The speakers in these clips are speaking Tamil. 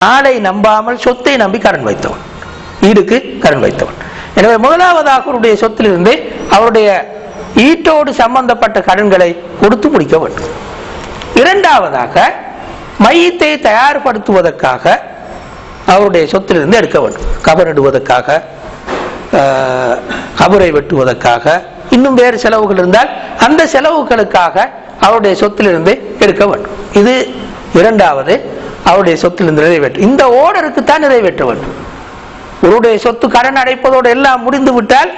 நாளை நம்பாமல் சொத்தை நம்பி கடன் வைத்தவன். ஈடுக்கு கடன் வைத்தவன். எனவே முதலாவதாக அவருடைய சொத்திலிருந்து அவருடைய ஈட்டோடு சம்பந்தப்பட்ட கடன்களை கொடுத்து முடிக்க வேண்டும். இரண்டாவதாக மையத்தை தயார்படுத்துவதற்காக அவருடைய சொத்திலிருந்து எடுக்க வேண்டும். கபரிடுவதற்காக ஆஹ், கபரை வெட்டுவதற்காக இன்னும் வேறு செலவுகள் இருந்தால் அந்த செலவுகளுக்காக அவருடைய சொத்திலிருந்து எடுக்க வேண்டும். இது இரண்டாவது. அவருடைய சொத்திலிருந்து நிறைவேற்றும் இந்த ஓடருக்கு தான் நிறைவேற்ற வேண்டும் ஒருடைய சொத்து கடன் அடைப்பதோடு எல்லாம் முடிந்து விட்டால்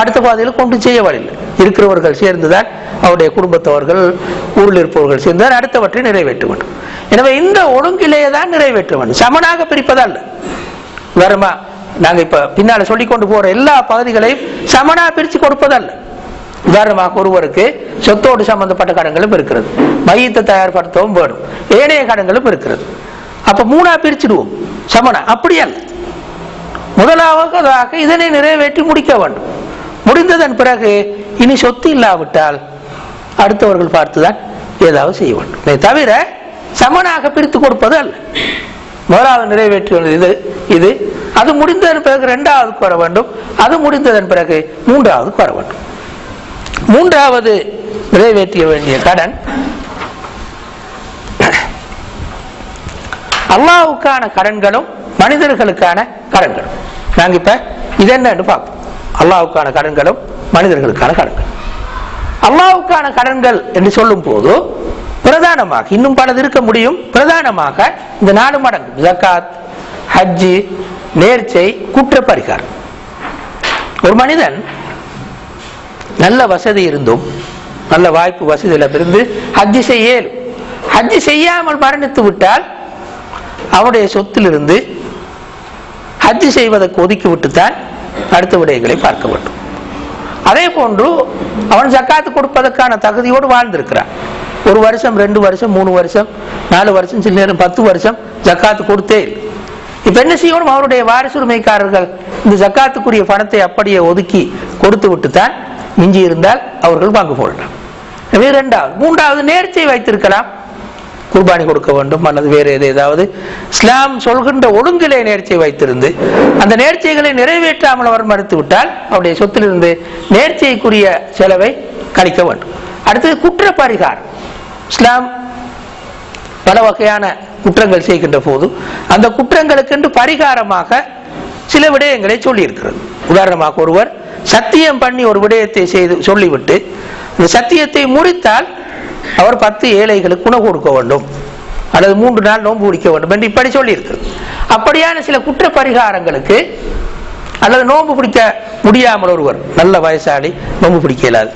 அடுத்த பாதையில் கொண்டு செய்ய வழியில் இருக்கிறவர்கள் சேர்ந்துதான் அவருடைய குடும்பத்தவர்கள் ஊரில் இருப்பவர்கள் சேர்ந்துதான் அடுத்தவற்றை நிறைவேற்ற வேண்டும் எனவே இந்த ஒழுங்கிலேயே தான் நிறைவேற்ற வேண்டும் சமனாக பிரிப்பதல்ல வேறமா நாங்கள் இப்போ பின்னால் சொல்லிக் கொண்டு எல்லா பகுதிகளையும் சமனா பிரித்து கொடுப்பதல்ல உதாரணமாக ஒருவருக்கு சொத்தோடு சம்பந்தப்பட்ட கடன்களும் இருக்கிறது. மையத்தை தயார்படுத்தவும் வேணும் ஏனைய கடன்களும் இருக்கிறது. அப்ப மூணா பிரிச்சிடுவோம். சமனா அப்படி அல்ல. முதலாவதாக இதனை நிறைவேற்றி முடிக்க வேண்டும். முடிந்ததன் பிறகு இனி சொத்து இல்லாவிட்டால் அடுத்தவர்கள் பார்த்துதான் ஏதாவது செய்ய வேண்டும். தவிர சமனாக பிரித்து கொடுப்பது அல்ல. முதலாவது நிறைவேற்றி இது இது. அது முடிந்ததன் பிறகு இரண்டாவதுக்கு வர வேண்டும். அது முடிந்ததன் பிறகு மூன்றாவதுக்கு வர வேண்டும். மூன்றாவது நிறைவேற்றிய வேண்டிய கடன். அல்லாவுக்கான கடன்களும் மனிதர்களுக்கான கடன்களும். நாங்க இப்ப இது என்னன்னு பார்ப்போம். அல்லாவுக்கான கடன்களும் மனிதர்களுக்கான கடன்கள். அல்லாவுக்கான கடன்கள் என்று சொல்லும் போது பிரதானமாக இன்னும் பலது இருக்க முடியும். பிரதானமாக இந்த நாலு மடங்கு ஜக்காத் ஹஜ்ஜி நேர்ச்சை குற்ற பரிகாரம் ஒரு மனிதன் நல்ல வசதி இருந்தும் நல்ல வாய்ப்பு வசதியில் இருந்து ஹஜ்ஜி செய்ய ஹஜ்ஜி செய்யாமல் மரணித்து விட்டால் அவனுடைய சொத்திலிருந்து ஹஜ்ஜி செய்வதற்கு ஒதுக்கி விட்டுத்தான் அடுத்த விடயங்களை பார்க்க வேண்டும். அதே போன்று அவன் ஜக்காத்து கொடுப்பதற்கான தகுதியோடு வாழ்ந்திருக்கிறான். ஒரு வருஷம் ரெண்டு வருஷம் மூணு வருஷம் நாலு வருஷம் சில நேரம் பத்து வருஷம் ஜக்காத்து கொடுத்தே இப்ப என்ன செய்யணும்? அவருடைய வாரிசுரிமைக்காரர்கள் இந்த ஜக்காத்துக்குரிய பணத்தை அப்படியே ஒதுக்கி கொடுத்து விட்டுத்தான் மிஞ்சி இருந்தால் அவர்கள் பங்கு போடலாம் எனவே இரண்டாவது மூன்றாவது நேர்ச்சியை வைத்திருக்கலாம். குர்பானி கொடுக்க வேண்டும் அல்லது வேறு எது ஏதாவது. இஸ்லாம் சொல்கின்ற ஒழுங்கிலே நேர்ச்சியை வைத்திருந்து அந்த நேர்ச்சிகளை நிறைவேற்றாமல் அவர் மறுத்துவிட்டால் அவருடைய சொத்திலிருந்து நேர்ச்சைக்குரிய செலவை கழிக்க வேண்டும். அடுத்தது குற்ற பரிகாரம் இஸ்லாம் பல வகையான குற்றங்கள் செய்கின்ற போது அந்த குற்றங்களுக்கென்று பரிகாரமாக சில விடயங்களை சொல்லியிருக்கிறது. உதாரணமாக ஒருவர் சத்தியம் பண்ணி ஒரு விடயத்தை செய்து சொல்லிவிட்டு இந்த சத்தியத்தை முறித்தால் அவர் பத்து ஏழைகளுக்கு உணவு கொடுக்க வேண்டும். அல்லது மூன்று நாள் நோன்பு பிடிக்க வேண்டும் என்று இப்படி சொல்லியிருக்கு அப்படியான சில குற்ற பரிகாரங்களுக்கு அல்லது நோன்பு பிடிக்க முடியாமல் ஒருவர் நல்ல வயசாளி நோன்பு பிடிக்க இயலாது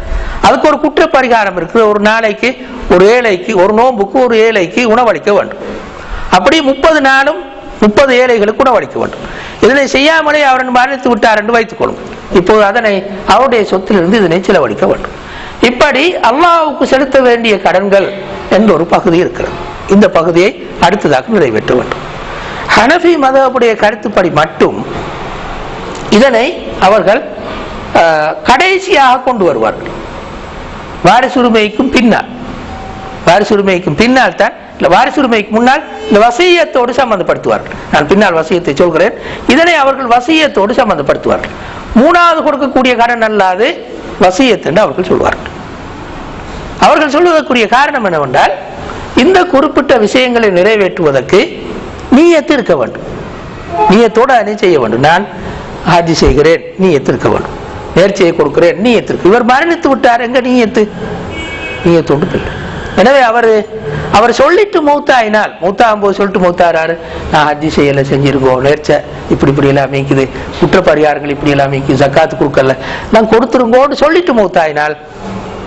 அதுக்கு ஒரு குற்ற பரிகாரம் இருக்குது. ஒரு நாளைக்கு ஒரு ஏழைக்கு ஒரு நோன்புக்கு ஒரு ஏழைக்கு உணவளிக்க வேண்டும். அப்படி முப்பது நாளும் முப்பது ஏழைகளுக்கு உணவளிக்க வேண்டும். இதனை செய்யாமலே அவரன் மரணித்து விட்டார் என்று வைத்துக் கொள்ளும். இப்போது அதனை அவருடைய சொத்திலிருந்து இதனை செலவழிக்க வேண்டும். இப்படி அல்லாவுக்கு செலுத்த வேண்டிய கடன்கள் என்ற ஒரு பகுதி இருக்கிறது. இந்த பகுதியை அடுத்ததாக நிறைவேற்ற வேண்டும். ஹனஃபி மதபுடைய கருத்துப்படி மட்டும் இதனை அவர்கள் கடைசியாக கொண்டு வருவார்கள். வாரிசுரிமைக்கும் பின்னால். வாரிசுரிமைக்கும் பின்னால் தான் இல்ல வாரிசுரிமைக்கு முன்னால் இந்த வசியத்தோடு சம்பந்தப்படுத்துவார்கள். நான் பின்னால் வசியத்தை சொல்கிறேன். இதனை அவர்கள் வசியத்தோடு சம்பந்தப்படுத்துவார்கள். மூணாவது கொடுக்கக்கூடிய கடன் அல்லாது வசியத் என்று அவர்கள் சொல்வார்கள். அவர்கள் சொல்வதற்குரிய காரணம் என்னவென்றால் இந்த குறிப்பிட்ட விஷயங்களை நிறைவேற்றுவதற்கு நீயத்து இருக்க வேண்டும். நீயத்தோடு அதை செய்ய வேண்டும். நான் ஹாஜி செய்கிறேன் நீயத்து இருக்க வேண்டும். நேர்ச்சியை கொடுக்கிறேன் நீயத்து இருக்கு இவர் மரணித்து விட்டார் எங்க நீயத்து? நீயத்தோடு இல்லை. எனவே அவர் அவர் சொல்லிட்டு மூத்தாயினால் மூத்தாகும் போது சொல்லிட்டு மூத்தாராரு நான் ஹஜ்ஜி செய்யலை செஞ்சிருக்கோம் நேர்ச்சை. இப்படி இப்படி எல்லாம் அமைக்குது. குற்ற பரிகாரங்கள் இப்படி எல்லாம் அமைக்குது. சக்காத்து கொடுக்கல. நான் கொடுத்துருங்கோன்னு சொல்லிட்டு மூத்தாயினால்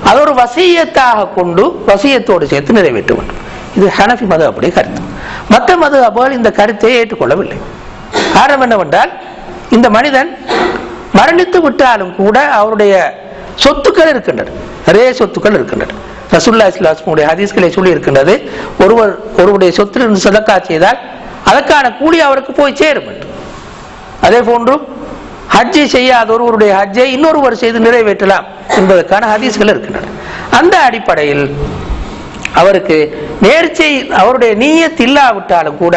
அது ஒரு வசியத்தாக கொண்டு வசியத்தோடு சேர்த்து நிறைவேற்ற வேண்டும். இது ஹனஃபி மது அப்படி கருத்து. மற்ற மது அப்போல் இந்த கருத்தை ஏற்றுக்கொள்ளவில்லை. காரணம் என்னவென்றால் இந்த மனிதன் மரணித்து விட்டாலும் கூட அவருடைய சொத்துக்கள் இருக்கின்றன. நிறைய சொத்துக்கள் இருக்கின்றன. ரசுல்லா இஸ்லாஸ்முடைய ஹதீஸ்களை சொல்லி இருக்கின்றது ஒருவர் ஒருவருடைய சொத்திலிருந்து சதக்கா செய்தால் அதற்கான கூலி அவருக்கு போய் சேரும் அதே போன்றும் ஹஜ்ஜை செய்யாத ஒருவருடைய ஹஜ்ஜை இன்னொருவர் செய்து நிறைவேற்றலாம் என்பதற்கான ஹதீஸ்கள் இருக்கின்றன. அந்த அடிப்படையில் அவருக்கு நேர்ச்சை அவருடைய நீயத் இல்லாவிட்டாலும் கூட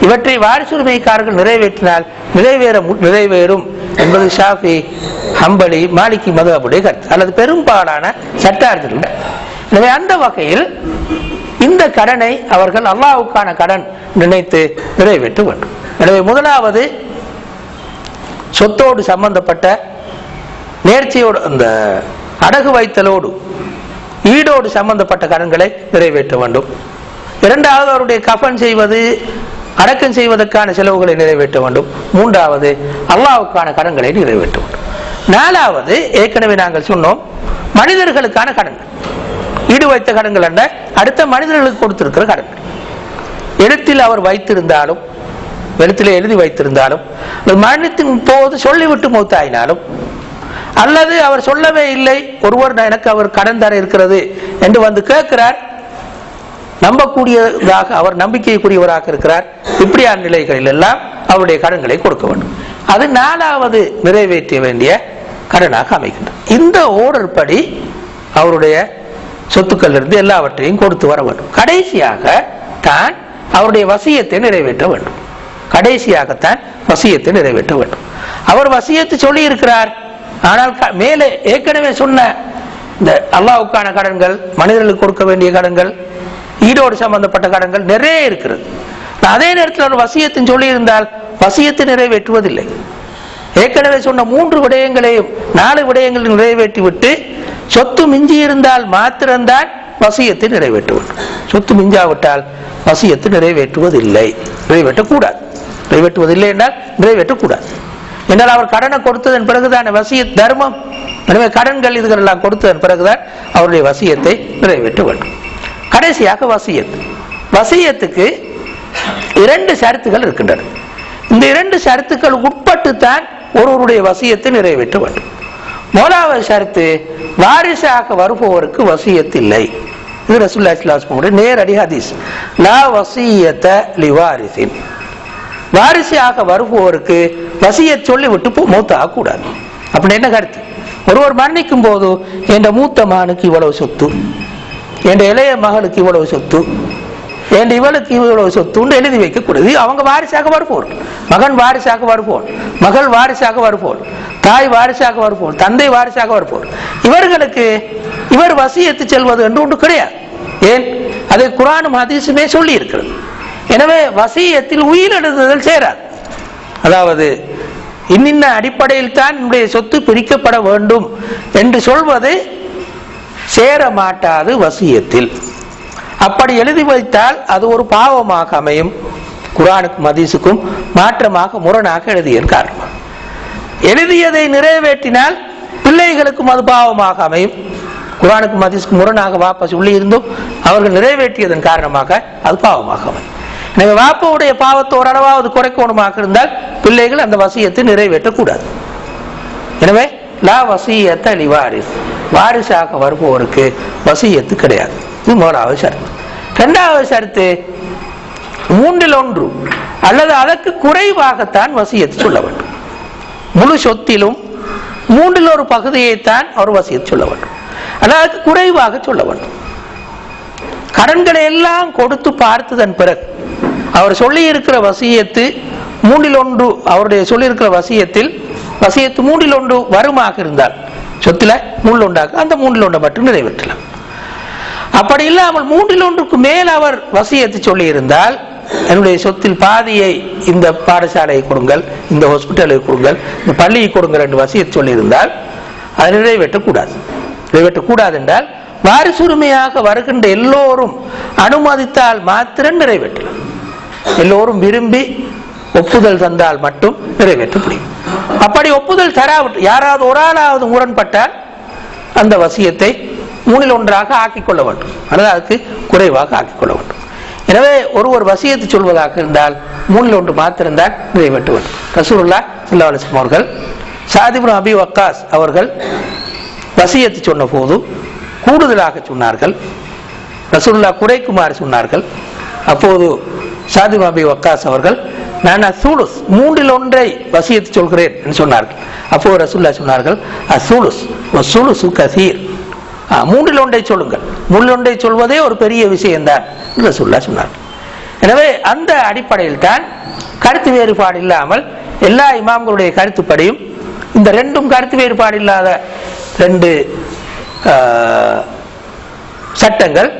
இவற்றை வாரிசுரிமைக்காரர்கள் நிறைவேற்றினால் நிறைவேற நிறைவேறும் என்பது ஷாஃபி ஹம்பலி மாலிகி மதுஹபுடைய கருத்து. அல்லது பெரும்பாலான சட்டார்கள். எனவே அந்த வகையில் இந்த கடனை அவர்கள் அல்லாவுக்கான கடன் நினைத்து நிறைவேற்ற வேண்டும். எனவே முதலாவது சொத்தோடு சம்பந்தப்பட்ட நேர்ச்சியோடு அந்த அடகு வைத்தலோடு ஈடோடு சம்பந்தப்பட்ட கடன்களை நிறைவேற்ற வேண்டும். இரண்டாவது அவருடைய கஃபன் செய்வது அடக்கம் செய்வதற்கான செலவுகளை நிறைவேற்ற வேண்டும். மூன்றாவது அல்லாவுக்கான கடன்களை நிறைவேற்ற வேண்டும். நாலாவது ஏற்கனவே நாங்கள் சொன்னோம் மனிதர்களுக்கான கடன்கள். ஈடு வைத்த கடன்கள் என்ன அடுத்த மனிதர்களுக்கு கொடுத்திருக்கிற கடன். எழுத்தில் அவர் வைத்திருந்தாலும் எழுத்தில் எழுதி வைத்திருந்தாலும் மரணத்தின் போது சொல்லிவிட்டு மூத்தாயினாலும் அல்லது அவர் சொல்லவே இல்லை ஒருவர் எனக்கு அவர் கடன் தர இருக்கிறது என்று வந்து கேட்கிறார். நம்பக்கூடியதாக அவர் நம்பிக்கைக்குரியவராக இருக்கிறார். இப்படியான நிலைகளில் எல்லாம் அவருடைய கடன்களை கொடுக்க வேண்டும். அது நாலாவது நிறைவேற்ற வேண்டிய கடனாக அமைகின்றது. இந்த ஓடற்படி படி அவருடைய சொத்துக்கள் இருந்து எல்லாவற்றையும் கொடுத்து வர வேண்டும். கடைசியாக தான் அவருடைய வசியத்தை நிறைவேற்ற வேண்டும். கடைசியாகத்தான் வசியத்தை நிறைவேற்ற வேண்டும். அவர் வசியத்தை சொல்லி இருக்கிறார் ஆனால் க- மேலே ஏற்கனவே சொன்ன இந்த அல்லாஹ்வுக்கான கடன்கள் மனிதர்களுக்கு கொடுக்க வேண்டிய கடன்கள் ஈடோடு சம்பந்தப்பட்ட கடன்கள் நிறைய இருக்கிறது. அதே நேரத்தில் அவர் வசியத்தின் சொல்லி இருந்தால் வசியத்தை நிறைவேற்றுவதில்லை. ஏற்கனவே சொன்ன மூன்று விடயங்களையும் நாலு விடயங்களை நிறைவேற்றிவிட்டு சொத்து மிஞ்சி இருந்தால் மாத்திரம்தான் வசியத்தை நிறைவேற்றுவது. சொத்து மிஞ்சாவிட்டால் வசியத்தை நிறைவேற்றுவதில்லை. நிறைவேற்றக்கூடாது. நிறைவேற்றுவதில்லை என்றால் நிறைவேற்றக்கூடாது. என்றால் அவர் கடனை கொடுத்ததன் பிறகுதான் வசிய தர்மம். எனவே கடன்கள் இதுகளெல்லாம் கொடுத்ததன் பிறகுதான் அவருடைய வசியத்தை நிறைவேற்ற வேண்டும். கடைசியாக வசியத். வசியத்துக்கு இரண்டு சரத்துகள் இருக்கின்றன. இந்த இரண்டு சரத்துக்கள் உட்பட்டு தான் ஒருவருடைய வசியத்தை நிறைவேற்ற வேண்டும். முதலாவது ஷரத்து வாரிசாக வருபவருக்கு வசியத்தில்லை இது ரசூல்லா இஸ்லாஸ்மோட நேரடி ஹதீஸ். லா வசியத்த லிவாரிசின் வாரிசாக வருபவருக்கு வசிய சொல்லி விட்டு போ மூத்தாக கூடாது அப்படின்னு என்ன கருத்து? ஒருவர் மரணிக்கும் போது என் மூத்த மகனுக்கு இவ்வளவு சொத்து என் இளைய மகளுக்கு இவ்வளவு சொத்து என் இவளுக்கு இவ்வளவு சொத்துண்டு எழுதி வைக்கக்கூடாது? அவங்க வாரிசாக வருவோர். மகன் வாரிசாக வருவோம் மகள் வாரிசாக வருவோம் தாய் வாரிசாக வருபோர் தந்தை வாரிசாக வருபோர் இவர்களுக்கு இவர் வசியத்து செல்வது என்று ஒன்று கிடையாது. ஏன்? அதை குரானும் ஹதீஸுமே சொல்லி இருக்கிறது எனவே வசியத்தில் உயிரிழந்ததில் சேராது. அதாவது இன்னின்ன அடிப்படையில் தான் என்னுடைய சொத்து பிரிக்கப்பட வேண்டும் என்று சொல்வது சேர மாட்டாது வசியத்தில். அப்படி எழுதி வைத்தால் அது ஒரு பாவமாக அமையும். குரானுக்கும் மதீசுக்கும் மாற்றமாக முரணாக எழுதியன் காரணம் எழுதியதை நிறைவேற்றினால் பிள்ளைகளுக்கும் அது பாவமாக அமையும். குரானுக்கும் மதீஸுக்கும் முரணாக வாப்பா சொல்லி இருந்தும் அவர்கள் நிறைவேற்றியதன் காரணமாக அது பாவமாக அமையும். எனவே வாப்பாவுடைய பாவத்தை ஓரளவாவது குறைக்கணுமாக இருந்தால் பிள்ளைகள் அந்த வசியத்தை நிறைவேற்றக்கூடாது. எனவே லா வசியத்தை லிவாரிஸ். வாரிசாக வருபவருக்கு வசியத்து கிடையாது. இது முதலாவது ஷரத்து ரெண்டாவது ஷரத்து மூன்றில் ஒன்று அல்லது அதற்கு குறைவாகத்தான் வசியத்து சொல்ல வேண்டும். முழு சொத்திலும் மூன்றில் ஒரு பகுதியைத்தான் அவர் வசியத்து சொல்ல வேண்டும். அல்லது அதுக்கு குறைவாக சொல்ல வேண்டும். கடன்களை எல்லாம் கொடுத்து பார்த்ததன் பிறகு அவர் சொல்லி இருக்கிற வசியத்து மூன்றில் ஒன்று அவருடைய சொல்லியிருக்கிற வசியத்தில் வசியத்து மூன்றில் ஒன்று வருமாக இருந்தால் சொத்துல மூன்று ஒன்றாக அந்த மூன்றில் ஒன்றை மட்டும் நிறைவேற்றலாம். அப்படி இல்லாமல் மூன்றில் ஒன்றுக்கு மேல் அவர் வசியத்தை சொல்லி இருந்தால் என்னுடைய சொத்தில் பாதியை இந்த பாடசாலையை கொடுங்கள் இந்த ஹாஸ்பிட்டலை கொடுங்கள் இந்த பள்ளியை கொடுங்கள் என்று வசியத்தை சொல்லி இருந்தால் அதை நிறைவேற்றக்கூடாது. நிறைவேற்றக்கூடாது என்றால் வாரிசுரிமையாக வருகின்ற எல்லோரும் அனுமதித்தால் மாத்திரம் நிறைவேற்றலாம். எல்லோரும் விரும்பி ஒப்புதல் தந்தால் மட்டும் நிறைவேற்ற முடியும் அப்படி ஒப்புதல் தராவிட்டு யாராவது ஒரு ஆளாவது முரண்பட்டால் அந்த வசியத்தை மூணில் ஒன்றாக ஆக்கிக் கொள்ள வேண்டும். அல்லது அதுக்கு குறைவாக ஆக்கிக் கொள்ள வேண்டும். எனவே ஒருவர் வசியத்தை சொல்வதாக இருந்தால் மூணில் ஒன்று மாத்திருந்தால் நிறைவேற்ற வேண்டும். ரசூலுல்லா ஸல்லல்லாஹு அவர்கள் சாதிபுன் அபி வக்காஸ் அவர்கள் வசியத்தை சொன்ன போது கூடுதலாக சொன்னார்கள். ரசூல்லா குறைக்குமாறு சொன்னார்கள். அப்போது சாதிபு அபி வக்காஸ் அவர்கள் நான் அசூலுஸ் மூன்றில் ஒன்றை வசியத்து சொல்கிறேன் என்று சொன்னார்கள். அப்போது ரசூல்லா சொன்னார்கள் அசூலுஸ் சுலுசு கசீர். மூன்றில் ஒன்றை சொல்லுங்கள். மூன்றில் ஒன்றை சொல்வதே ஒரு பெரிய விஷயம்தான் என்று சொல்ல சொன்னார். எனவே அந்த அடிப்படையில் தான் கருத்து வேறுபாடு இல்லாமல் எல்லா இமாம்களுடைய கருத்துப்படியும் இந்த ரெண்டும் கருத்து வேறுபாடு இல்லாத ரெண்டு சட்டங்கள்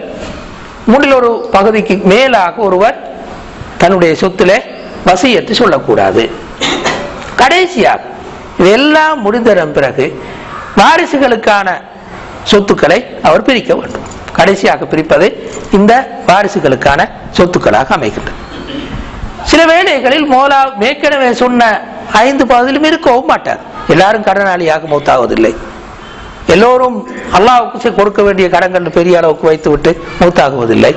மூன்றில் ஒரு பகுதிக்கு மேலாக ஒருவர் தன்னுடைய சொத்துல வசியத்து சொல்லக்கூடாது. கடைசியாக இதெல்லாம் முடிந்ததன் பிறகு வாரிசுகளுக்கான சொத்துக்களை அவர் பிரிக்க வேண்டும். கடைசியாக பிரிப்பது இந்த வாரிசுகளுக்கான சொத்துக்களாக அமைகின்றது. சில வேளைகளில் மோலா ஏற்கனவே சொன்ன ஐந்து பகுதியிலும் இருக்கவும் மாட்டார். எல்லாரும் கடனாளியாக மூத்தாவதில்லை. எல்லோரும் அல்லாவுக்கு கொடுக்க வேண்டிய கடன்கள் பெரிய அளவுக்கு வைத்துவிட்டு மூத்தாகுவதில்லை.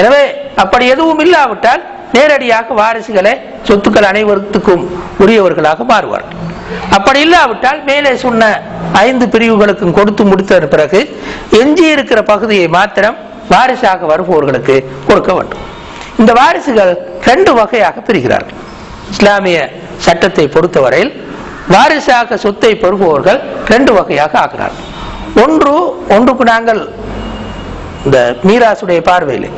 எனவே அப்படி எதுவும் இல்லாவிட்டால் நேரடியாக வாரிசுகளை சொத்துக்கள் அனைவருக்கும் உரியவர்களாக மாறுவார்கள். அப்படி இல்லாவிட்டால் மேலே சொன்ன ஐந்து பிரிவுகளுக்கும் கொடுத்து முடித்த பிறகு எஞ்சி இருக்கிற பகுதியை மாத்திரம் வாரிசாக வருபவர்களுக்கு கொடுக்க வேண்டும். இந்த வாரிசுகள் ரெண்டு வகையாக பிரிகிறார்கள். இஸ்லாமிய சட்டத்தை பொறுத்தவரையில் வாரிசாக சொத்தை பெறுபவர்கள் ரெண்டு வகையாக ஆகிறார்கள். ஒன்று ஒன்றுக்கு நாங்கள் இந்த மீராசுடைய பார்வையில்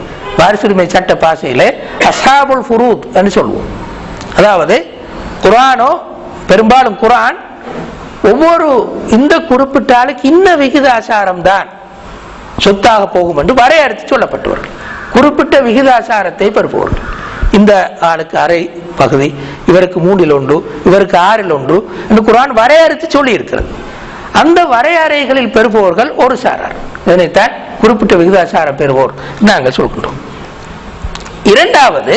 வாரிசுரிமை சட்ட பாசையிலே அசாபுல் ஃபுரூத் என்று சொல்லுவோம் அதாவது குரானோ பெரும்பாலும் குரான் ஒவ்வொரு இந்த குறிப்பிட்ட ஆளுக்கு இன்ன விகிதாசாரம் தான் சொத்தாக போகும் என்று வரையறுத்து சொல்லப்பட்டவர்கள். குறிப்பிட்ட விகிதாசாரத்தை பெறுபவர்கள். இந்த ஆளுக்கு அரை பகுதி இவருக்கு மூன்றில் ஒன்று இவருக்கு ஆறில் ஒன்று என்று குரான் வரையறுத்து சொல்லி இருக்கிறது அந்த வரையறைகளில் பெறுபவர்கள் ஒரு சாரார். இதனைத்தான் குறிப்பிட்ட விகிதாசாரம் பெறுவோர் நாங்கள் சொல்கின்றோம். இரண்டாவது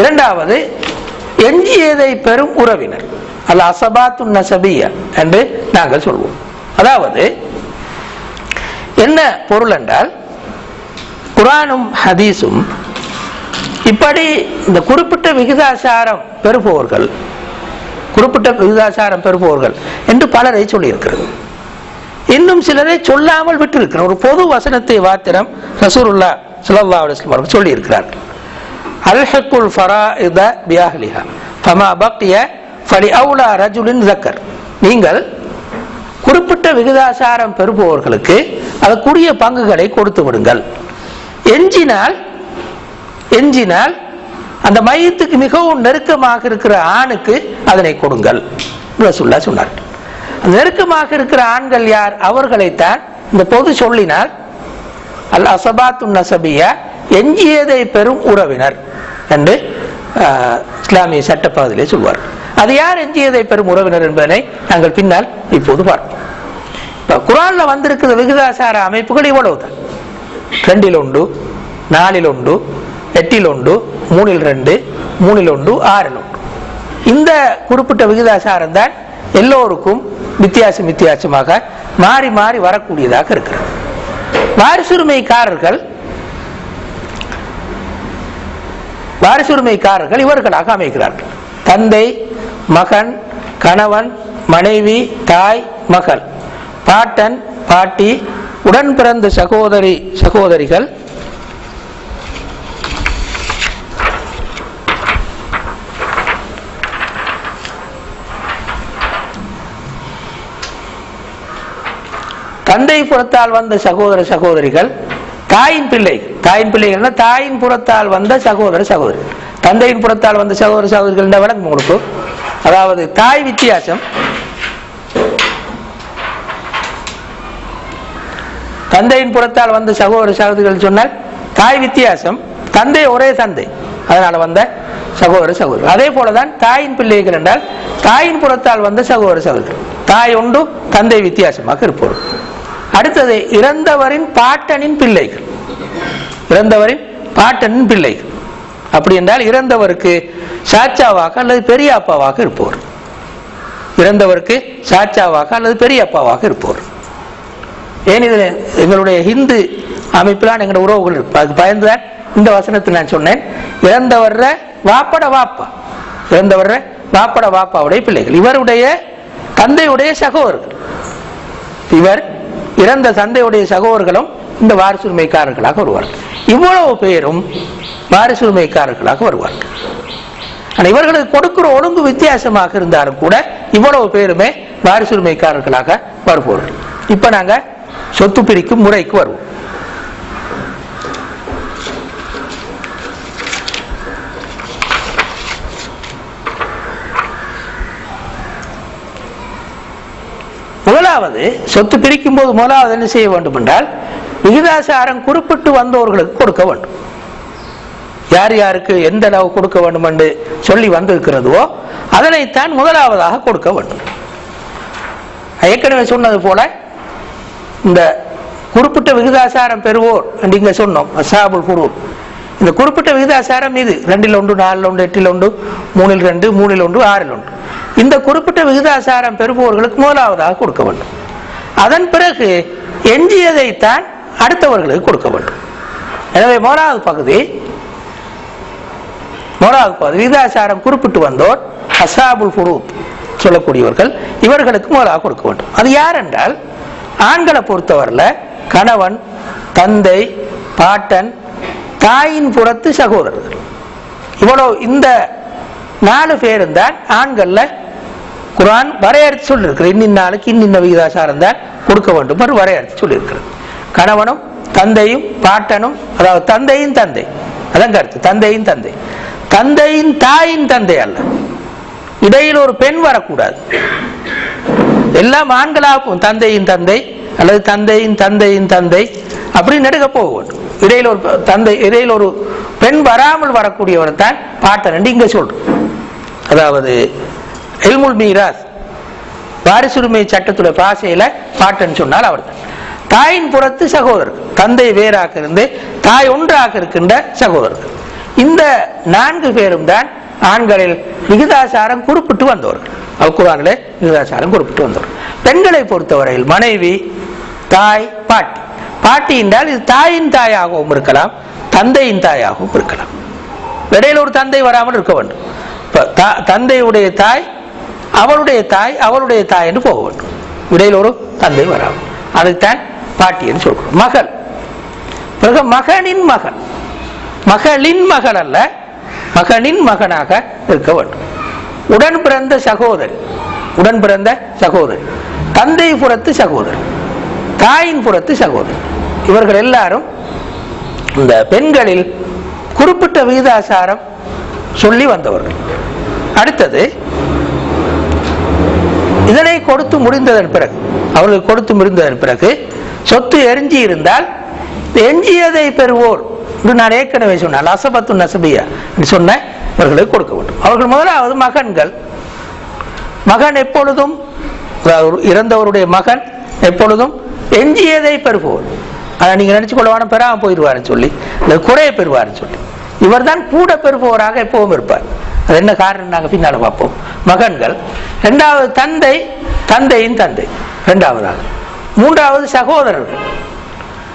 இரண்டாவது எஞ்சியதை பெறும் உறவினர். அல்ல அசபாத்து நசபிய என்று நாங்கள் சொல்வோம். அதாவது என்ன பொருள் என்றால் குரானும் ஹதீஸும் இப்படி இந்த குறிப்பிட்ட விகிதாசாரம் பெறுபவர்கள் குறிப்பிட்ட விகிதாசாரம் பெறுபவர்கள் என்று பலரை சொல்லியிருக்கிறது. இன்னும் சிலரை சொல்லாமல் விட்டிருக்கிற ஒரு பொது வசனத்தை வாத்திரம் ரசூருல்லா ஸல்லல்லாஹு சொல்லியிருக்கிறார்கள் அவர்கள் இருக்கிறார்கள் அல்ஹக்குல் ஃபராஇத பியாஹ்லிஹா ஃபமா பக்கிய ஃபலி அவுலா ரஜுலின் ஜக்கர் நீங்கள் குறிப்பிட்ட விகிதாசாரம் பெறுபவர்களுக்கு அதற்குரிய பங்குகளை கொடுத்து விடுங்கள். எஞ்சினால் எஞ்சினால் அந்த மையத்துக்கு மிகவும் நெருக்கமாக இருக்கிற ஆணுக்கு அதனை கொடுங்கள். ரசூல்லா சொன்னார். நெருக்கமாக இருக்கிற ஆண்கள் யார்? அவர்களைத்தான் இந்த பொது சொல்லினால் அல் அசபாத்து நசபியா எஞ்சியதை பெறும் உறவினர். என்று இஸ்லாமிய சட்டப்பகுதியிலே சொல்வார் அது யார் எஞ்சியதை பெறும் உறவினர் என்பதனை நாங்கள் பின்னால் இப்போது பார்ப்போம். இப்ப குரான்ல வந்திருக்கிற விகிதாசார அமைப்புகள் இவ்வளவுதான். ரெண்டில் ஒன்று நாலில் ஒன்று எட்டில் ஒன்று மூணில் ரெண்டு மூணில் ஒன்று ஆறில் ஒன்று. இந்த குறிப்பிட்ட விகிதாசாரம் தான் எல்லோருக்கும் வித்தியாசம் வித்தியாசமாக மாறி மாறி வரக்கூடியதாக இருக்கிறது. வாரிசுரிமைக்காரர்கள் வாரிசுரிமைக்காரர்கள் இவர்களாக அமைகிறார்கள். தந்தை மகன் கணவன் மனைவி தாய் மகள். பாட்டன் பாட்டி உடன் பிறந்த சகோதரி சகோதரிகள். தந்தை புறத்தால் வந்த சகோதர சகோதரிகள் தாயின் பிள்ளை. தாயின் பிள்ளைகள்னா தாயின் புறத்தால் வந்த சகோதர சகோதரி. தந்தையின் புறத்தால் வந்த சகோதர சகோதரிகள் விளக்கம் உங்களுக்கு அதாவது தாய் வித்தியாசம். தந்தையின் புறத்தால் வந்த சகோதர சகோதரிகள் சொன்னால் தாய் வித்தியாசம் தந்தை ஒரே தந்தை. அதனால வந்த சகோதர சகோதரி. அதே போலதான் தாயின் பிள்ளைகள் என்றால் தாயின் புறத்தால் வந்த சகோதர சகோதரி. தாய் ஒன்று தந்தை வித்தியாசமாக இருப்போர் அடுத்தது இறந்தவரின் பாட்டனின் பிள்ளைகள். இறந்தவரின் பாட்டன் பிள்ளை. அப்படி என்றால் இறந்தவருக்கு சாச்சாவாக அல்லது பெரியப்பாவாக இருப்போர் இறந்தவருக்கு சாச்சாவாக அல்லது பெரியப்பாவாக இருப்போர் ஏன் இதில் எங்களுடைய ஹிந்து அமைப்பிலான எங்களுடைய உறவுகள் இருப்பா அது பயந்துதான் இந்த வசனத்தில் நான் சொன்னேன். இறந்தவர்ற வாப்பட வாப்பா. இறந்தவர்ற வாப்பட வாப்பாவுடைய பிள்ளைகள். இவருடைய தந்தையுடைய சகோதரர்கள். இவர் இறந்த தந்தையுடைய சகோதரர்களும் இந்த வாரிசுரிமைக்காரர்களாக வருவார்கள். இவ்வளவு பேரும் வாரிசுரிமைக்காரர்களாக வருவார்கள். ஆனா இவர்களுக்கு கொடுக்கிற ஒழுங்கு வித்தியாசமாக இருந்தாலும் கூட இவ்வளவு பேருமே வாரிசுரிமைக்காரர்களாக வருபவர்கள். இப்ப நாங்க சொத்து பிரிக்கும் முறைக்கு வருவோம். முதலாவது சொத்து பிரிக்கும் போது முதலாவது என்ன செய்ய வேண்டும் என்றால் விகிதாசாரம் குறிப்பிட்டு வந்தவர்களுக்கு கொடுக்க வேண்டும். யார் யாருக்கு எந்த அளவு கொடுக்க வேண்டும் என்று சொல்லி வந்திருக்கிறதோ அதனைத்தான் முதலாவதாக கொடுக்க வேண்டும். ஏற்கனவே சொன்னது போல இந்த குறிப்பிட்ட விகிதாசாரம் பெறுவோர் என்று இங்க சொன்னோம் அசாபுல் குரு இந்த குறிப்பிட்ட விகிதாசாரம் இது ரெண்டில் ஒன்று நாலில் ஒன்று எட்டில் ஒன்று மூணில் ரெண்டு மூணில் ஒன்று ஆறில் ஒன்று. இந்த குறிப்பிட்ட விகிதாசாரம் பெறுபவர்களுக்கு முதலாவதாக கொடுக்க வேண்டும். அதன் பிறகு எஞ்சியதைத்தான் அடுத்தவர்களுக்கு கொடுக்க வேண்டும். எனவே முதலாவது பகுதி முதலாவது பகுதி விகிதாசாரம் குறிப்பிட்டு வந்தோர் அசாபுல் ஃபுரூத் சொல்லக்கூடியவர்கள் இவர்களுக்கு முதலாக கொடுக்க வேண்டும். அது யார் என்றால் ஆண்களை பொறுத்தவரையில் கணவன் தந்தை பாட்டன் தாயின் புறத்து சகோதரர்கள். இவ்வளோ இந்த நாலு பேரும் தான் ஆண்களில் குரான் வரையறுத்து சொல்லியிருக்கிறது. இன்னின் நாளுக்கு இன்னின்ன விகிதாசாரம் தான் கொடுக்க வேண்டும் என்று வரையறுத்து சொல்லியிருக்கிறது. கணவனும் தந்தையும் பாட்டனும் அதாவது தந்தையின் தந்தை. அதான் கருத்து. தந்தையின் தந்தை. தந்தையின் தாயின் தந்தை அல்ல. இடையில் ஒரு பெண் வரக்கூடாது. எல்லாம் ஆண்களாகும் தந்தையின் தந்தை அல்லது தந்தையின் தந்தையின் தந்தை அப்படின்னு நெடுக போக வேண்டும். இடையில் ஒரு தந்தை இடையில் ஒரு பெண் வராமல் வரக்கூடியவர் தான் பாட்டன் என்று இங்க சொல்றோம். அதாவது எல்முல் மீராஸ் வாரிசுரிமை சட்டத்துடைய பாசையில பாட்டன் சொன்னால் அவர் தான் தாயின் புறத்து சகோதரர்கள் தந்தை வேறாக இருந்து தாய் ஒன்றாக இருக்கின்ற சகோதரர்கள் இந்த நான்கு பேரும் தான் ஆண்களில் விகிதாசாரம் குறிப்பிட்டு வந்தவர்கள் அல்குரானிலே விகிதாசாரம் குறிப்பிட்டு வந்தவர்கள் பெண்களை பொறுத்தவரையில் மனைவி தாய் பாட்டி. பாட்டி என்றால் இது தாயின் தாயாகவும் இருக்கலாம் தந்தையின் தாயாகவும் இருக்கலாம். இடையில ஒரு தந்தை வராமல் இருக்க வேண்டும். தா- தந்தையுடைய தாய் அவளுடைய தாய் அவளுடைய தாய் என்று போக வேண்டும். இடையில் ஒரு தந்தை வராது. அதைத்தான் பாட்டி என்று சொல்கிறோம் மகள். பிறகு மகனின் மகன். மகளின் மகள் அல்ல மகனின் மகனாக இருக்க வேண்டும். உடன் பிறந்த சகோதரி. உடன் பிறந்த சகோதரி. தந்தை புறத்து சகோதரி. தாயின் புறத்து சகோதரி. இவர்கள் எல்லாரும் இந்த பெண்களில் குறிப்பிட்ட விகிதாசாரம் சொல்லி வந்தவர்கள். அடுத்தது இதனை கொடுத்து முடிந்ததன் பிறகு அவர்களுக்கு கொடுத்து முடிந்ததன் பிறகு சொத்து எரிஞ்சி இருந்தால் எஞ்சியதை பெறுவோர் என்று நான் ஏற்கனவே சொன்னேன். அசபத்து நசபியா சொன்ன இவர்களுக்கு கொடுக்க வேண்டும். அவர்கள் முதலாவது மகன்கள். மகன் எப்பொழுதும் இறந்தவருடைய மகன் எப்பொழுதும் எஞ்சியதை பெறுபவர் அதை நீங்க நினைச்சு கொள்ளவான பெறாம போயிடுவாருன்னு சொல்லி இந்த குறைய பெறுவாருன்னு சொல்லி. இவர்தான் கூட பெறுபவராக எப்பவும் இருப்பார். அது என்ன காரணம் நாங்கள் பின்னால் பார்ப்போம். மகன்கள். ரெண்டாவது தந்தை தந்தையின் தந்தை. ரெண்டாவதாக. மூன்றாவது சகோதரர்கள்.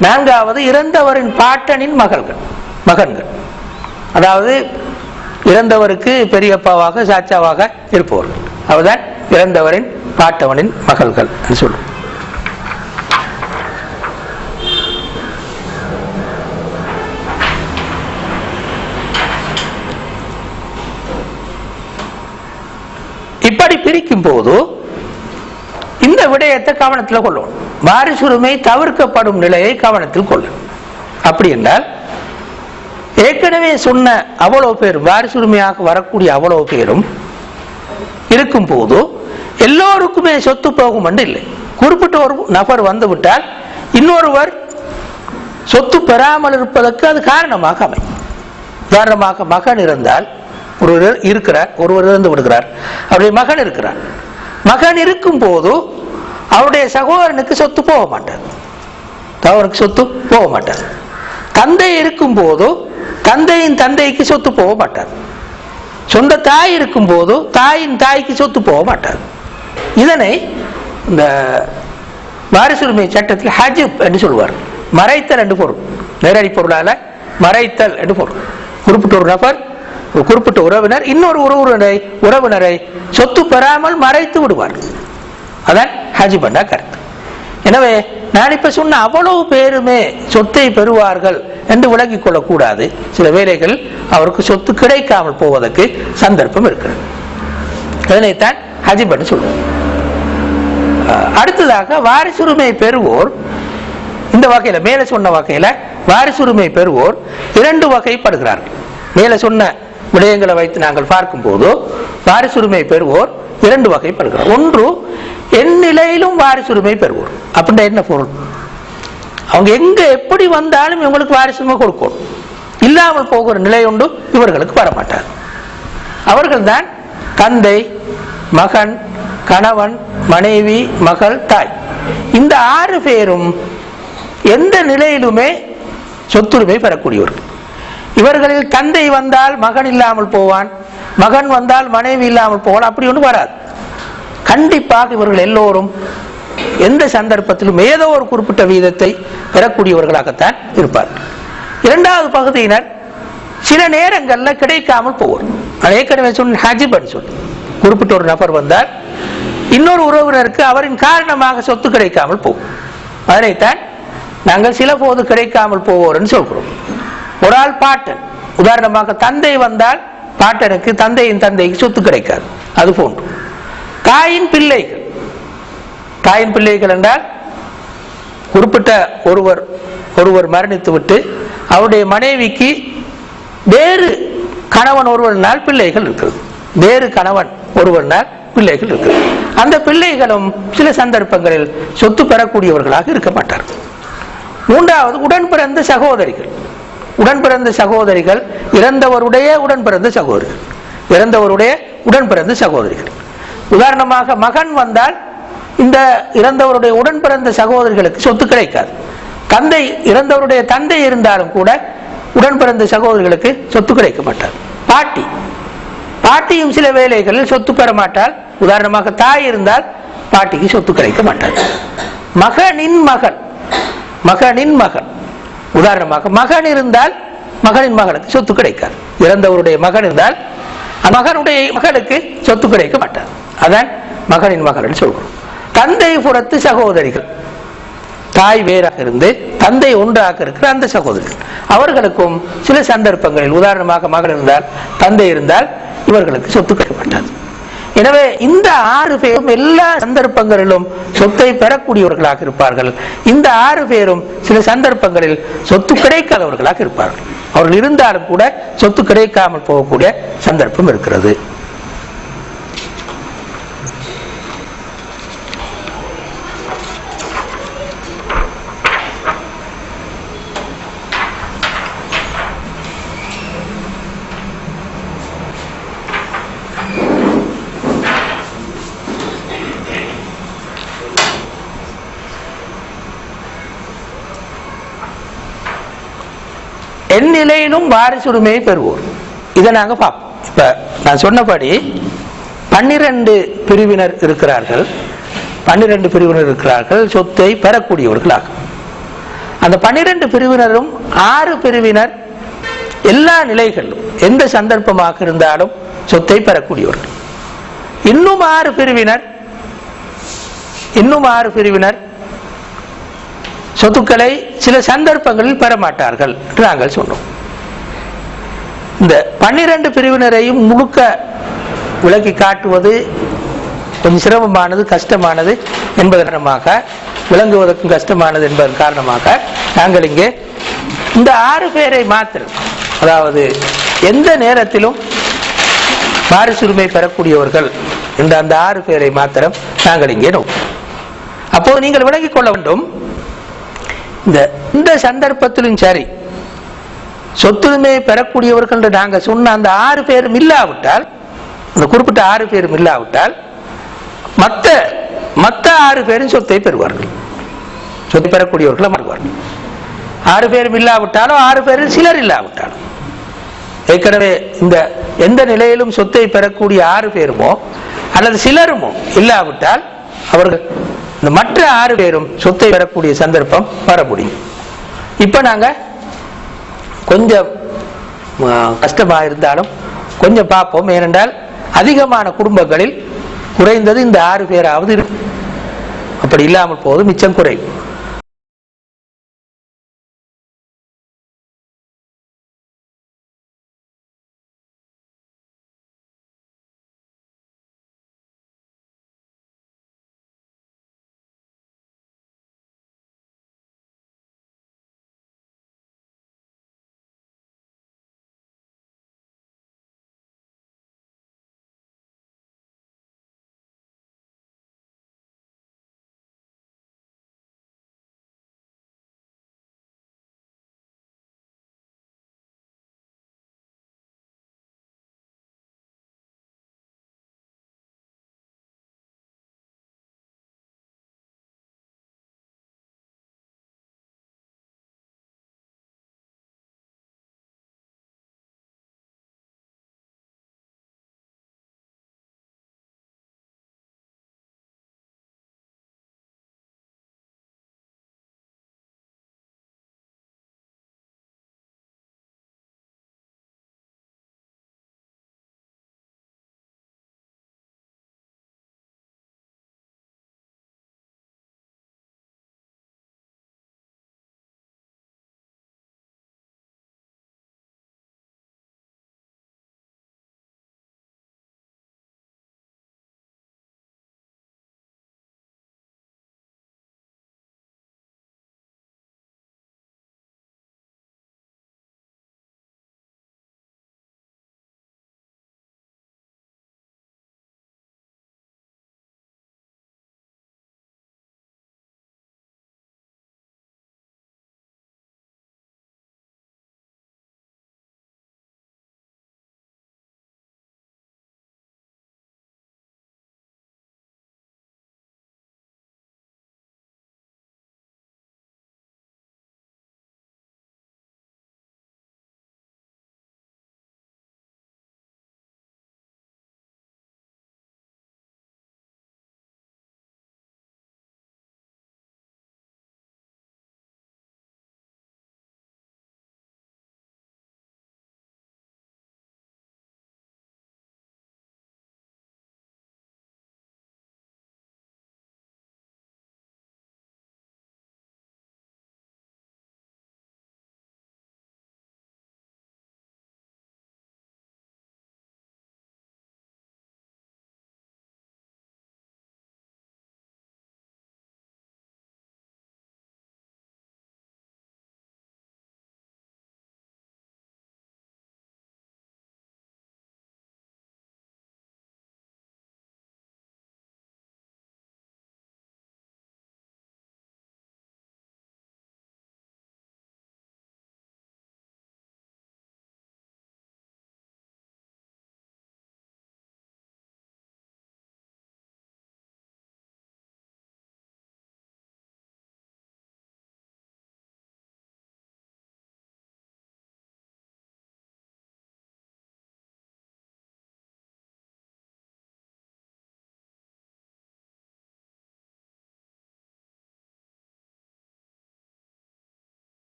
நான்காவது இறந்தவரின் பாட்டனின் மகள்கள். மகன்கள். அதாவது இறந்தவருக்கு பெரியப்பாவாக சாச்சாவாக இருப்பவர்கள். அவர்தான் இறந்தவரின் பாட்டவனின் மகள்கள் என்று சொல்லுவோம். இப்படி பிரிக்கும் போது இந்த விடயத்தை கவனத்தில் கொள்ளணும். வாரிசுரிமை தவிர்க்கப்படும் நிலையை கவனத்தில் கொள்ளணும். அப்படி என்றால் ஏற்கனவே சொன்ன அவ்வளவு பேர் வாரிசுரிமையாக வரக்கூடிய அவ்வளவு பேரும் இருக்கும் போது எல்லோருக்குமே சொத்து போகும் என்று இல்லை. குறிப்பிட்ட ஒரு நபர் வந்துவிட்டால் இன்னொருவர் சொத்து பெறாமல் இருப்பதற்கு அது காரணமாக அமையும். உதாரணமாக மகன் இருந்தால் ஒருவர் இருக்கிறார் ஒருவர் இருந்து விடுகிறார். அவருடைய மகன் இருக்கிறார். மகன் இருக்கும் போது அவருடைய சகோதரனுக்கு சொத்து போக மாட்டார். அவருக்கு சொத்து போக மாட்டார். தந்தை இருக்கும் போது தந்தையின் தந்தைக்கு சொத்து போக மாட்டார். சொந்த தாய் இருக்கும் போது தாயின் தாய்க்கு சொத்து போக மாட்டார். இதனை இந்த வாரிசுரிமை சட்டத்தில் ஹஜிப் என்று சொல்வார். மறைத்தல் என்று பொருள். நேரடி பொருளால மறைத்தல் என்று பொருள். குறிப்பிட்ட ஒரு நபர் ஒரு குறிப்பிட்ட உறவினர் இன்னொரு உறவினரை உறவினரை சொத்து பெறாமல் மறைத்து விடுவார். அதான் ஹாஜி பண்டா கருத்து. எனவே நான் இப்ப சொன்ன அவ்வளவு பேருமே சொத்தை பெறுவார்கள் என்று விலகிக் கொள்ளக்கூடாது. சில வேலைகள் அவருக்கு சொத்து கிடைக்காமல் போவதற்கு சந்தர்ப்பம் இருக்கிறது. இதனைத்தான் ஹஜிப் என்று சொல்லுவோம். அடுத்ததாக வாரிசுரிமை பெறுவோர் இந்த வகையில மேல சொன்ன வகையில வாரிசுரிமை பெறுவோர் இரண்டு வகைப்படுகிறார்கள். மேல சொன்ன விடயங்களை வைத்து நாங்கள் பார்க்கும்போது வாரிசுரிமை பெறுவோர் இரண்டு வகைப்படுகிறார். ஒன்று என் நிலையிலும் வாரிசுரிமை பெறுவோர். அப்படின்னா என்ன பொருள்? அவங்க எங்க எப்படி வந்தாலும் இவங்களுக்கு வாரிசுரிமை கொடுக்கணும் இல்லாமல் போகிற நிலை உண்டு இவர்களுக்கு வரமாட்டார். அவர்கள் தான் தந்தை மகன் கணவன் மனைவி மகள் தாய். இந்த ஆறு பேரும் எந்த நிலையிலுமே சொத்துரிமை பெறக்கூடியவர்கள். இவர்களில் தந்தை வந்தால் மகன் இல்லாமல் போவான் மகன் வந்தால் மனைவி இல்லாமல் போவான் அப்படி ஒன்று வராது. கண்டிப்பாக இவர்கள் எல்லோரும் எந்த சந்தர்ப்பத்திலும் ஏதோ ஒரு குறிப்பிட்ட வீதத்தை பெறக்கூடியவர்களாகத்தான் இருப்பார் இரண்டாவது பகுதியினர் சில நேரங்களில் கிடைக்காமல் போவார். நான் ஏற்கனவே சொன்ன ஹஜிபன் சொல்லி குறிப்பிட்ட ஒரு நபர் வந்தார் இன்னொரு உறவினருக்கு அவரின் காரணமாக சொத்து கிடைக்காமல் போகும். அதனைத்தான் நாங்கள் சில போது கிடைக்காமல் போவோர்னு சொல்கிறோம். ஒரு ஆள் பாட்டன் உதாரணமாக தந்தை வந்தால் பாட்டனுக்கு தந்தையின் தந்தைக்கு சொத்து கிடைக்காது. அது போன்று தாயின் பிள்ளைகள். தாயின் பிள்ளைகள் என்றால் குறிப்பிட்ட ஒருவர் ஒருவர் மரணித்து விட்டு அவருடைய மனைவிக்கு வேறு கணவன் ஒருவரினால் பிள்ளைகள் இருக்கிறது. வேறு கணவன் ஒருவரினால் பிள்ளைகள் இருக்கிறது. அந்த பிள்ளைகளும் சில சந்தர்ப்பங்களில் சொத்து பெறக்கூடியவர்களாக இருக்க மாட்டார்கள். மூன்றாவது உடன் பிறந்த சகோதரிகள். உடன் பிறந்த சகோதரிகள் இறந்தவருடைய உடன் பிறந்த சகோதரிகள் இறந்தவருடைய உடன் பிறந்த சகோதரிகள். உதாரணமாக மகன் வந்தால் இந்த இறந்தவருடைய உடன் பிறந்த சகோதரிகளுக்கு சொத்து கிடைக்காது. தந்தை இறந்தவருடைய தந்தை இருந்தாலும் கூட உடன் பிறந்த சகோதரிகளுக்கு சொத்து கிடைக்க மாட்டார். பாட்டி. பாட்டியும் சில வேலைகளில் சொத்து பெற மாட்டால் உதாரணமாக தாய் இருந்தால் பாட்டிக்கு சொத்து கிடைக்க மாட்டார். மகனின் மகன். மகனின் மகன். உதாரணமாக மகன் இருந்தால் மகனின் மகனுக்கு சொத்து கிடைக்காது. இறந்தவருடைய மகன் இருந்தால் மகனுடைய மகனுக்கு சொத்து கிடைக்க மாட்டார். அதான் மகனின் மகன் சொல்கிறோம். தந்தை புறத்து சகோதரிகள். தாய் வேறாக இருந்து தந்தை ஒன்றாக இருக்கிற அந்த சகோதரிகள். அவர்களுக்கும் சில சந்தர்ப்பங்களில் உதாரணமாக மகன் இருந்தால் தந்தை இருந்தால் இவர்களுக்கு சொத்து கிடைக்கப்பட்டது எனவே இந்த ஆறு பேரும் எல்லா சந்தர்ப்பங்களிலும் சொத்தை பெறக்கூடியவர்களாக இருப்பார்கள். இந்த ஆறு பேரும் சில சந்தர்ப்பங்களில் சொத்து கிடைக்காதவர்களாக இருப்பார்கள். அவர்கள் இருந்தாலும் கூட சொத்து கிடைக்காமல் போகக்கூடிய சந்தர்ப்பம் இருக்கிறது. எந்நிலையிலும் வாரிசுரிமையை பெறுவோர் இதை நாங்கள் பார்ப்போம். இப்போ நான் சொன்னபடி பன்னிரண்டு பிரிவினர் இருக்கிறார்கள். பன்னிரண்டு பிரிவினர் இருக்கிறார்கள். சொத்தை பெறக்கூடியவர்களாக. அந்த பன்னிரண்டு பிரிவினரும் ஆறு பிரிவினர் எல்லா நிலைகளிலும் எந்த சந்தர்ப்பமாக இருந்தாலும் சொத்தை பெறக்கூடியவர்கள். இன்னும் ஆறு பிரிவினர் இன்னும் ஆறு பிரிவினர் சொத்துக்களை சில சந்தர்ப்பங்களில் பெற மாட்டார்கள் என்று நாங்கள் சொன்னோம். இந்த பன்னிரண்டு பிரிவினரையும் முழுக்க விளக்கி காட்டுவது கொஞ்சம் சிரமமானது கஷ்டமானது என்பதன் காரணமாக விளங்குவதற்கும் கஷ்டமானது என்பதன் காரணமாக நாங்கள் இங்கே இந்த ஆறு பேரை மாத்திரம் அதாவது எந்த நேரத்திலும் வாரிசுரிமை பெறக்கூடியவர்கள் இந்த அந்த ஆறு பேரை மாத்திரம் நாங்கள் இங்கே நோக்கும் அப்போது நீங்கள் விளங்கிக் கொள்ள வேண்டும் இந்த இந்த சந்தர்ப்பத்திலும் சரி. சொத்துரிமையை பெறக்கூடியவர்கள் என்று நாங்கள் சொன்ன அந்த ஆறு பேரும் இல்லாவிட்டால் அந்த குறிப்பிட்ட ஆறு பேரும் இல்லாவிட்டால் மற்ற மற்ற ஆறு பேரும் சொத்தை பெறுவார்கள். சொத்தை பெறக்கூடியவர்கள் மாறுவார்கள். ஆறு பேரும் இல்லாவிட்டாலும் ஆறு பேரில் சிலர் இல்லாவிட்டாலும். ஏற்கனவே இந்த எந்த நிலையிலும் சொத்தை பெறக்கூடிய ஆறு பேருமோ அல்லது சிலருமோ இல்லாவிட்டால் அவர்கள் இந்த மற்ற ஆறு பேரும் சொத்தை பெறக்கூடிய சந்தர்ப்பம் வர முடியும் இப்ப நாங்க கொஞ்சம் கஷ்டமா இருந்தாலும் கொஞ்சம் பார்ப்போம். ஏனென்றால் அதிகமான குடும்பங்களில் குறைந்தது இந்த ஆறு பேராவது இருக்கும் அப்படி இல்லாமல் போது மிச்சம் குறையும்.